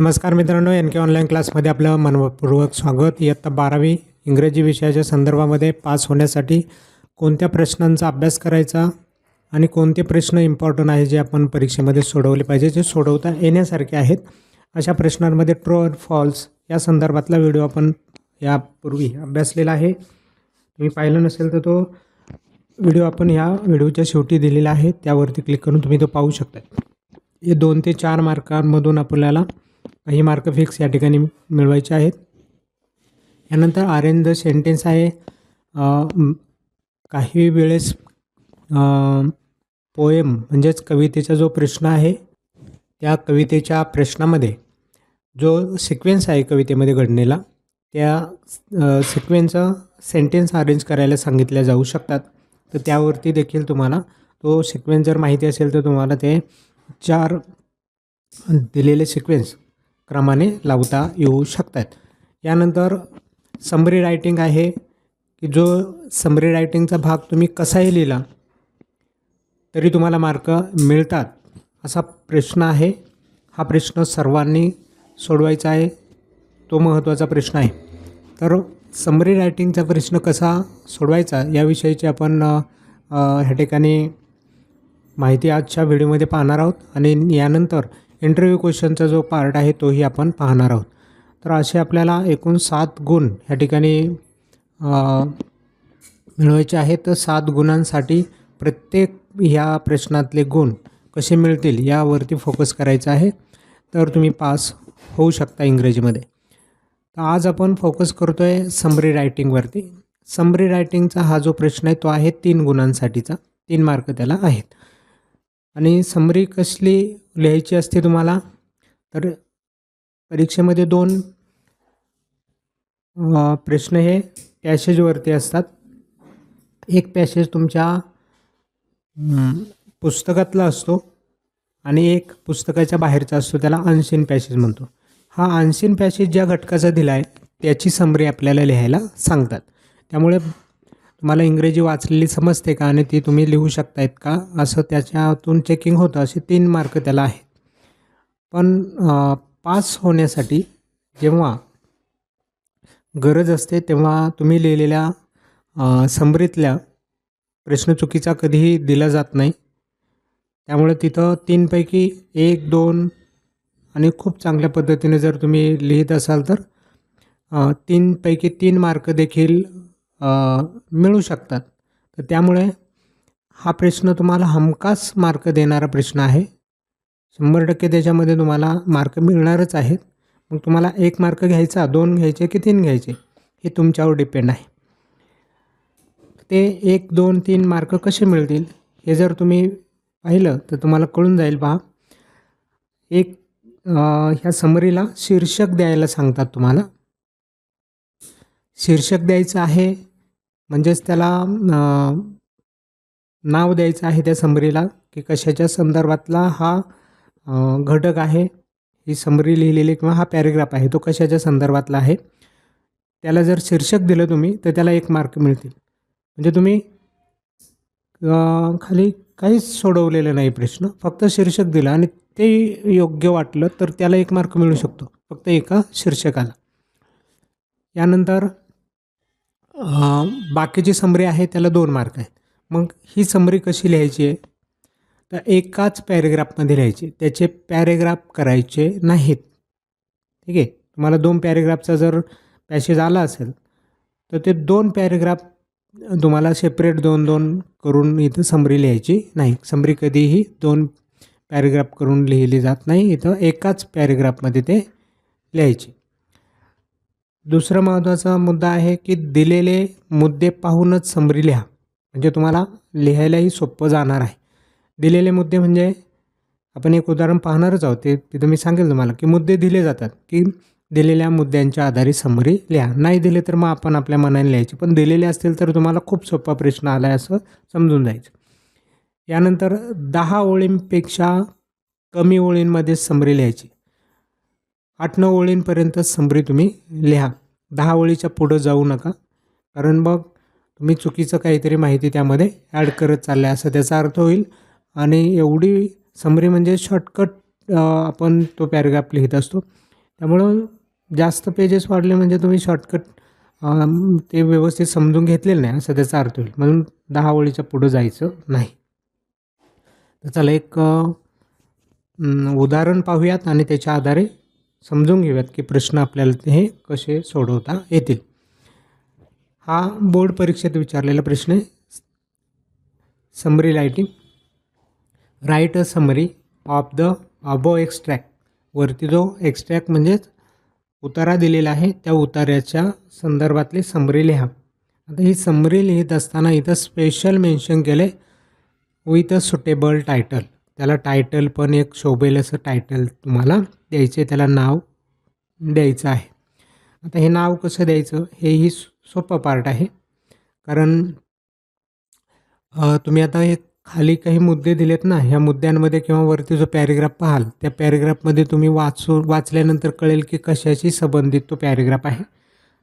नमस्कार मित्रांनो एन के ऑनलाईन क्लासमध्ये आपलं मनपूर्वक स्वागत. इयत्ता बारावी इंग्रजी विषयाच्या संदर्भामध्ये पास होण्यासाठी कोणत्या प्रश्नांचा अभ्यास करायचा आणि कोणते प्रश्न इम्पॉर्टंट आहे जे आपण परीक्षेमध्ये सोडवले पाहिजे जे सोडवता येण्यासारखे आहेत? अशा प्रश्नांमध्ये ट्रो अँड फॉल्स या संदर्भातला व्हिडिओ आपण यापूर्वी अभ्यासलेला आहे. तुम्ही पाहिलं नसेल तर तो व्हिडिओ आपण ह्या व्हिडिओच्या शेवटी दिलेला आहे. त्यावरती क्लिक करून तुम्ही तो पाहू शकता. हे दोन ते चार मार्कांमधून आपल्याला काही मार्क फिक्स या ठिकाणी मिळवायचे आहेत. यानंतर आर एन द सेंटेन्स आहे. काही वेळेस पोएम म्हणजेच कवितेचा जो प्रश्न आहे त्या कवितेच्या प्रश्नामध्ये जो सिक्वेन्स आहे कवितेमध्ये घडणेला त्या सिक्वेन्सचा सेंटेन्स अरेंज करायला सांगितल्या जाऊ शकतात. तर त्यावरती देखील तुम्हाला तो सिक्वेन्स जर माहिती असेल तर तुम्हाला ते चार दिलेले सिक्वेन्स क्रमाने लावता येऊ शकतात. यानंतर समरी रायटिंग आहे की जो समरी रायटिंगचा भाग तुम्ही कसाही लिहिला तरी तुम्हाला मार्क मिळतात. असा प्रश्न आहे. हा प्रश्न सर्वांनी सोडवायचा आहे. तो महत्त्वाचा प्रश्न आहे. तर समरी रायटिंगचा प्रश्न कसा सोडवायचा याविषयीची आपण ह्या ठिकाणी माहिती आजच्या व्हिडिओमध्ये पाहणार आहोत. आणि यानंतर इंटरव्ह्यू क्वेश्चनचा जो पार्ट आहे तोही आपण पाहणार आहोत. तर असे आपल्याला एकूण सात गुण ह्या ठिकाणी मिळवायचे आहेत. तर सात गुणांसाठी प्रत्येक ह्या प्रश्नातले गुण कसे मिळतील यावरती फोकस करायचा आहे. तर तुम्ही पास होऊ शकता इंग्रजीमध्ये. तर आज आपण फोकस करतो आहे समरी रायटिंगवरती समरी रायटिंगचा हा जो प्रश्न आहे तो आहे तीन गुणांसाठीचा. तीन मार्क त्याला आहेत. आणि समरी कसली लिहायची असते तुम्हाला? तर परीक्षेमध्ये दोन प्रश्न हे पॅसेजवरती असतात. एक पॅसेज तुमच्या पुस्तकातला असतो आणि एक पुस्तकाच्या बाहेरचा असतो त्याला अनसीन पॅसेज म्हणतो. हा अनसीन पॅसेज ज्या घटकाचा दिला आहे त्याची समरी आपल्याला लिहायला सांगतात. त्यामुळे तुम्हाला इंग्रजी वाचलेली समजते का आणि ती तुम्ही लिहू शकतायत का? असं त्याच्यातून चेकिंग होतं असे तीन मार्क त्याला आहेत. पण पास होण्यासाठी जेव्हा गरज असते तेव्हा तुम्ही लिहिलेल्या अ, समरीतल्या प्रश्न चुकीचा कधीही दिला जात नाही. त्यामुळे तिथं तीनपैकी एक दोन आणि खूप चांगल्या पद्धतीने जर तुम्ही लिहित असाल तर तीनपैकी तीन मार्क देखील मिळू शकतात. तर त्यामुळे हा प्रश्न तुम्हाला हमखास मार्क देणारा प्रश्न आहे. शंभर टक्के त्याच्यामध्ये तुम्हाला मार्क मिळणारच आहेत. मग तुम्हाला एक मार्क घ्यायचा दोन घ्यायचे की तीन घ्यायचे हे तुमच्यावर डिपेंड आहे. ते एक दोन तीन मार्क कसे मिळतील हे जर तुम्ही पाहिलं तर तुम्हाला कळून जाईल पहा. एक ह्या समरीला शीर्षक द्यायला सांगतात तुम्हाला. शीर्षक द्यायचं आहे म्हणजेच त्याला नाव द्यायचं आहे त्या समरीला की कशाच्या संदर्भातला हा घटक आहे. ही समरी लिहिलेली किंवा हा पॅरेग्राफ आहे तो कशाच्या संदर्भातला आहे. त्याला जर शीर्षक दिलं तुम्ही तर त्याला एक मार्क मिळतील. म्हणजे तुम्ही खाली काहीच सोडवलेलं नाही प्रश्न. फक्त शीर्षक दिलं आणि ते योग्य वाटलं तर त्याला एक मार्क मिळू शकतो. फक्त एका शीर्षकाला. यानंतर बाकीची समरी आहे त्याला दोन मार्क आहेत. मग ही समरी कशी लिहायची आहे? तर एकाच पॅरेग्राफमध्ये लिहायची. त्याचे पॅरेग्राफ करायचे नाहीत. ठीक आहे? तुम्हाला दोन पॅरेग्राफचा जर पॅसेज आला असेल तर ते दोन पॅरेग्राफ तुम्हाला सेपरेट दोन दोन करून इथं समरी लिहायची नाही. समरी कधीही दोन पॅरेग्राफ करून लिहिली जात नाही. इथं एकाच पॅरेग्राफमध्ये ते लिहायची. दुसरा महत्त्वाचा मुद्दा आहे की दिलेले मुद्दे पाहूनच समरी लिहा. म्हणजे तुम्हाला लिहायलाही सोपं जाणार आहे. दिलेले मुद्दे म्हणजे आपण एक उदाहरण पाहणारच आहोत. ते तिथं मी सांगेल तुम्हाला की मुद्दे दिले जातात की दिलेल्या मुद्द्यांच्या आधारे समरी लिहा. नाही दिले तर मग आपण आपल्या मनाने लिहायचे. पण दिलेले असतील तर तुम्हाला खूप सोपा प्रश्न आला आहे असं समजून जायचं. यानंतर दहा ओळींपेक्षा कमी ओळींमध्ये समरी लिहायची. आठ नऊ ओळींपर्यंत समरी तुम्ही लिहा. दहा ओळीच्या पुढं जाऊ नका. कारण मग तुम्ही चुकीचं काहीतरी माहिती त्यामध्ये ॲड करत चालले असं त्याचा अर्थ होईल. आणि एवढी समरी म्हणजे शॉर्टकट आपण तो पॅरेग्राफ लिहित असतो. त्यामुळं जास्त पेजेस वाढले म्हणजे तुम्ही शॉर्टकट ते व्यवस्थित समजून घेतलेलं नाही असं त्याचा अर्थ होईल. म्हणून दहा ओळीच्या पुढं जायचं नाही. तर चला एक उदाहरण पाहूयात आणि त्याच्या आधारे समजून घेऊयात की प्रश्न आपल्याला ते हे कसे सोडवता येतील. हा बोर्ड परीक्षेत विचारलेला प्रश्न आहे. Summary writing write a summary of the above extract वरती जो एक्स्ट्रॅक्ट म्हणजेच उतारा दिलेला आहे त्या उतार्याच्या संदर्भातली समरी लिहा. आता ही समरी लिहित असताना इथं स्पेशल मेन्शन केलं विथ अ सुटेबल टायटल त्याला टायटल पण एक शोभेल असं टायटल तुम्हाला द्यायचे त्याला नाव द्यायचं आहे. आता हे नाव कसं द्यायचं? हेही सोपं पार्ट आहे. कारण तुम्ही आता हे खाली काही मुद्दे दिलेत ना ह्या मुद्द्यांमध्ये किंवा वरती जो पॅरेग्राफ पाहाल त्या पॅरेग्राफमध्ये तुम्ही वाचू वाचल्यानंतर कळेल की कशाशी संबंधित तो पॅरेग्राफ आहे.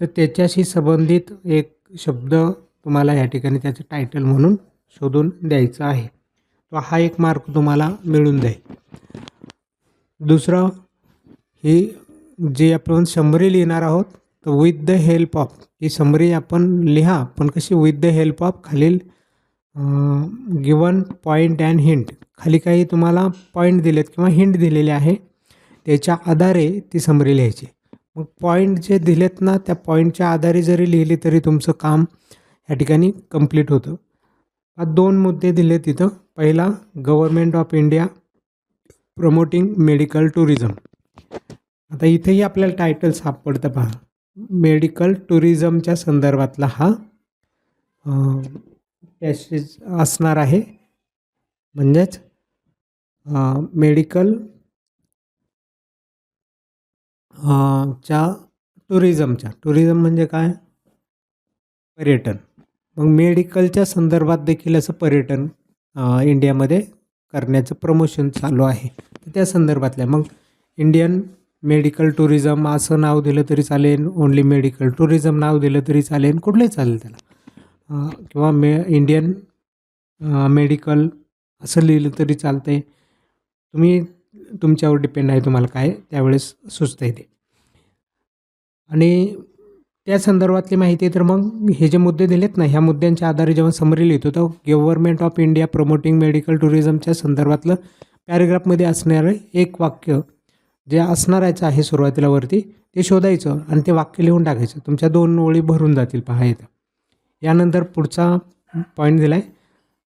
तर त्याच्याशी संबंधित एक शब्द तुम्हाला या ठिकाणी त्याचं टायटल म्हणून शोधून द्यायचं आहे. तो हा एक मार्क तुम्हाला मिळून जाईल. दुसरं ही जे आपण समरी लिहिणार आहोत तर विथ द हेल्प ऑफ ही समरी आपण लिहा पण कशी विथ द हेल्प ऑफ खालील गिवन पॉईंट अँड हिंट खाली काही तुम्हाला पॉईंट दिलेत किंवा हिंट दिलेले आहे त्याच्या आधारे ती समरी लिहायची. मग पॉईंट जे दिलेत ना त्या पॉईंटच्या आधारे जरी लिहिली तरी तुमचं काम या ठिकाणी कंप्लीट होतं. हा दोन मुद्दे दिले तिथं. पहिला government of India promoting medical tourism आता इथेही आपल्याला टायटल सापडतं पहा. मेडिकल टुरिझमच्या संदर्भातला हा पॅसेज असणार आहे. म्हणजेच मेडिकल च्या टुरिझमच्या टुरिझम म्हणजे काय? पर्यटन. मग मेडिकलच्या संदर्भात देखील असं पर्यटन इंडियामध्ये करण्याचं प्रमोशन चालू आहे. त्या संदर्भातल्या. मग इंडियन मेडिकल टुरिझम असं नाव दिलं तरी चालेल ओन्ली मेडिकल टुरिझम नाव दिलं तरी चालेल कुठलंही चालेल त्याला. किंवा मे इंडियन मेडिकल असं लिहिलं तरी चालतं आहे तुम्ही तुमच्यावर डिपेंड आहे तुम्हाला काय त्यावेळेस सुचतं आहे ते. आणि त्या संदर्भातली माहिती आहे तर मग हे जे मुद्दे दिलेत ना ह्या मुद्द्यांच्या आधारे जेव्हा समरी लिहितो तर government of India promoting medical टुरिझमच्या संदर्भातलं पॅरेग्राफमध्ये असणारं एक वाक्य जे असणारायचं आहे सुरुवातीला वरती ते शोधायचं आणि ते वाक्य लिहून टाकायचं. तुमच्या दोन ओळी भरून जातील पहा येतं यानंतर पुढचा पॉईंट दिला आहे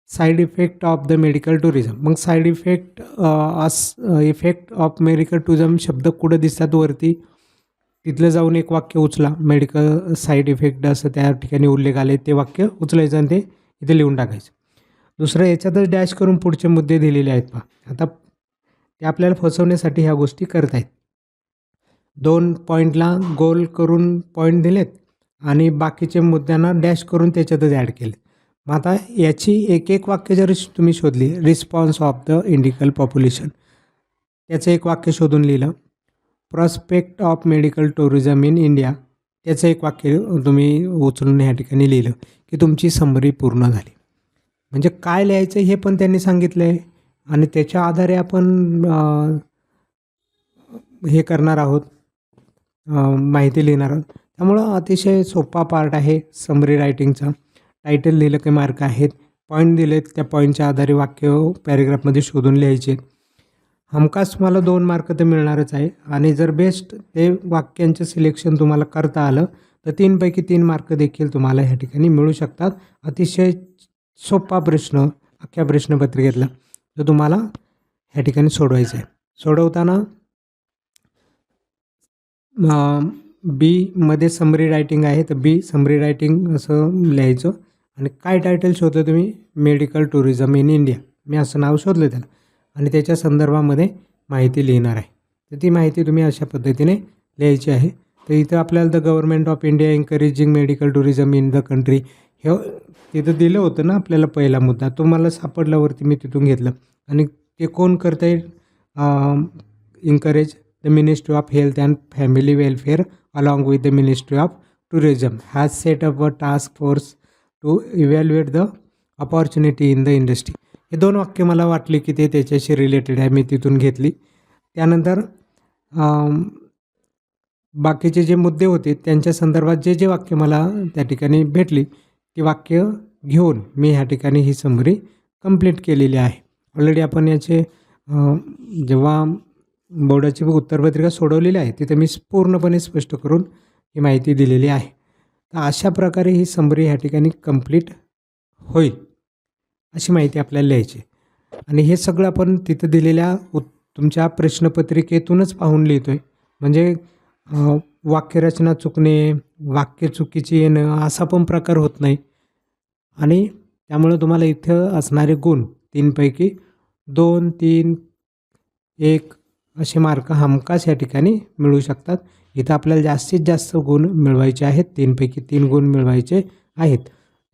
side effect of the medical tourism मग side effect us effect of medical tourism शब्द कुठं दिसतात वरती? तिथलं जाऊन एक वाक्य उचला. मेडिकल साईड इफेक्ट असं त्या ठिकाणी उल्लेख आले. ते वाक्य उचलायचं आणि ते इथे लिहून टाकायचं. दुसरं याच्यातच डॅश करून पुढचे मुद्दे दिलेले आहेत पहा. आता ते आपल्याला फसवण्यासाठी ह्या गोष्टी करत आहेत दोन पॉईंटला गोल करून पॉईंट दिलेत आणि बाकीचे मुद्द्यांना डॅश करून त्याच्यातच ॲड केले मग आता याची एक एक वाक्य जर तुम्ही शोधली रिस्पॉन्स ऑफ द इंडिकल पॉप्युलेशन त्याचं एक वाक्य शोधून लिहिलं. Prospect of medical tourism in India त्याचं एक वाक्य तुम्ही उचलून ह्या ठिकाणी लिहिलं की तुमची समरी पूर्ण झाली. म्हणजे काय लिहायचं हे पण त्यांनी सांगितलं आहे आणि त्याच्या आधारे आपण हे करणार आहोत माहिती लिहिणार आहोत. त्यामुळं अतिशय सोपा पार्ट आहे समरी रायटिंगचा टायटल लिहिलं काही मार्क आहेत. पॉईंट दिलेत त्या पॉईंटच्या आधारे वाक्य पॅरेग्राफमध्ये शोधून लिहायचे. हमखास तुम्हाला दोन मार्क तर मिळणारच आहे. आणि जर बेस्ट ते वाक्यांचं सिलेक्शन तुम्हाला करता आलं तर तीनपैकी तीन मार्क देखील तुम्हाला ह्या ठिकाणी मिळू शकतात. अतिशय सोपा प्रश्न अख्ख्या प्रश्नपत्रिकेतला जो तुम्हाला ह्या ठिकाणी सोडवायचा आहे. सोडवताना बीमध्ये समरी रायटिंग आहे तर बी समरी रायटिंग असं लिहायचं. आणि काय टायटल शोधलं तुम्ही? मेडिकल टुरिझम इन इंडिया मी असं नाव शोधलं त्याला. आणि त्याच्या संदर्भामध्ये माहिती लिहिणार आहे. तर ती माहिती तुम्ही अशा पद्धतीने लिहायची आहे. तर इथं आपल्याला the government of India encouraging medical tourism in the country हे तिथं दिलं होतं ना आपल्याला पहिला मुद्दा. तो मला सापडल्यावरती मी तिथून घेतलं. आणि ते कोण करता येईल encourage the ministry of health and family welfare along with the ministry of tourism has set up a task force to evaluate the opportunity in the industry हे दोन वाक्य मला वाटले की ते त्याच्याशी रिलेटेड आहे मी तिथून घेतली. त्यानंतर बाकीचे जे मुद्दे होते त्यांच्या संदर्भात जे जे वाक्य मला त्या ठिकाणी भेटली ती वाक्य घेऊन मी ह्या ठिकाणी ही समरी कंप्लीट केलेली आहे. ऑलरेडी आपण याचे जेव्हा बोर्डाची उत्तरपत्रिका सोडवलेली आहे तिथे मी पूर्णपणे स्पष्ट करून ही माहिती दिलेली आहे. तर अशा प्रकारे ही समरी ह्या ठिकाणी कंप्लीट होईल. अशी माहिती आपल्याला लिहायची आणि हे सगळं आपण तिथं दिलेल्या उत तुमच्या प्रश्नपत्रिकेतूनच पाहून लिहितो आहे म्हणजे वाक्यरचना चुकणे वाक्य चुकीची येणं असा पण प्रकार होत नाही. आणि त्यामुळं तुम्हाला इथं असणारे गुण तीनपैकी दोन तीन एक असे मार्क हमखास या ठिकाणी मिळू शकतात. इथं आपल्याला जास्तीत जास्त गुण मिळवायचे आहेत. तीनपैकी तीन गुण मिळवायचे आहेत.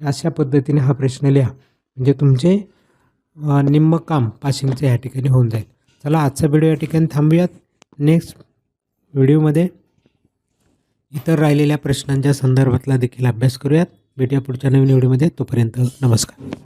अशा पद्धतीने हा प्रश्न लिहा. म्हणजे तुमचे निम्म काम पासिंगचं या ठिकाणी होऊन जाईल. चला आजचा व्हिडिओ या ठिकाणी थांबूयात. नेक्स्ट व्हिडिओमध्ये इतर राहिलेल्या प्रश्नांच्या संदर्भातला देखील अभ्यास करूयात. भेटूया पुढच्या नवीन व्हिडिओमध्ये. तोपर्यंत नमस्कार.